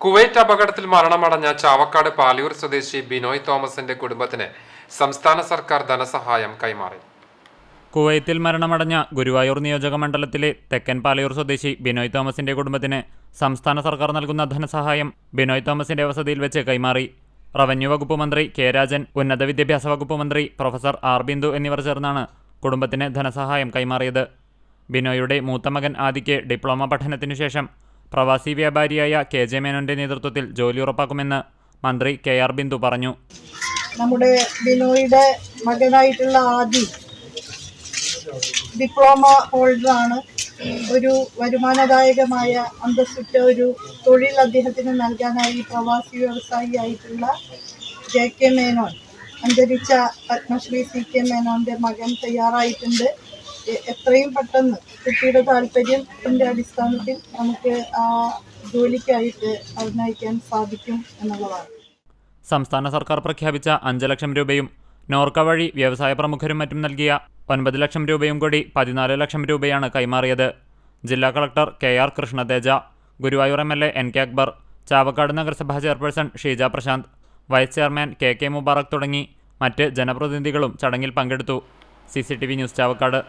Kuwait അപകടത്തിൽ മരണമടഞ്ഞ ചാവക്കാട് പാലിയൂർ സ്വദേശി ബിനോയ് തോമസിന്റെ കുടുംബത്തിന് സംസ്ഥാന സർക്കാർ ധനസഹായം കൈമാറി. കുവൈത്തിൽ മരണമടഞ്ഞ ഗുരുവായൂർ നിയോജക മണ്ഡലത്തിലെ തെക്കൻ പാലയൂർ സ്വദേശി ബിനോയ് തോമസിന്റെ കുടുംബത്തിന് സംസ്ഥാന സർക്കാർ നൽകുന്ന ധനസഹായം ബിനോയ് തോമസിന്റെ വസതിയിൽ വെച്ച് കൈമാറി. റവന്യൂ വകുപ്പ് മന്ത്രി കെ രാജൻ ഉന്നത വിദ്യാഭ്യാസ വകുപ്പ് മന്ത്രി പ്രൊഫസർ ആർ ബിന്ദു എന്നിവർ ചേർന്നാണ് കുടുംബത്തിന് ധനസഹായം കൈമാറിയത്. ബിനോയുടെ മൂത്ത മകൻ ആദിക്ക് ഡിപ്ലോമ പഠനത്തിനു ശേഷം പ്രവാസി വ്യാപാരിയായ കെ ജെ മേനോന്റെ നേതൃത്വത്തിൽ ജോലി ഉറപ്പാക്കുമെന്ന് മന്ത്രി കെ ആർ ബിന്ദു പറഞ്ഞു. നമ്മുടെ ബിനോയുടെ മകനായിട്ടുള്ള ആദി ഡിപ്ലോമ ഹോൾഡറാണ്. ഒരു വരുമാനദായകമായ അന്തസ്സുറ്റ ഒരു തൊഴിൽ അദ്ദേഹത്തിന് നൽകാനായി പ്രവാസി വ്യവസായിയായിട്ടുള്ള ജെ കെ മേനോൻ അന്തരിച്ച പത്മശ്രീ സി കെ മേനോന്റെ മകൻ തയ്യാറായിട്ടുണ്ട്. എത്രയും പെട്ടെന്ന് കുട്ടിയുടെ താല്പര്യത്തിന്റെ അടിസ്ഥാനത്തിൽ നമുക്ക് ആ ജോലിക്കായിട്ട് അവനയിക്കാൻ സാധിക്കും എന്നുള്ളതാണ്. സംസ്ഥാന സർക്കാർ പ്രഖ്യാപിച്ച അഞ്ച് ലക്ഷം രൂപയും നോർക്ക വഴി വ്യവസായ പ്രമുഖരും മറ്റും നൽകിയ ഒൻപത് ലക്ഷം രൂപയും കൂടി പതിനാല് ലക്ഷം രൂപയാണ് കൈമാറിയത്. ജില്ലാ collector K R Krishnateja Guruvayur M L A N K Akbar Chavakkad നഗരസഭാ chairperson Sheeja Prasanth vice chairman K K Mubarak തുടങ്ങി മറ്റ് ജനപ്രതിനിധികളും ചടങ്ങിൽ പങ്കെടുത്തു. C news Chavakkad.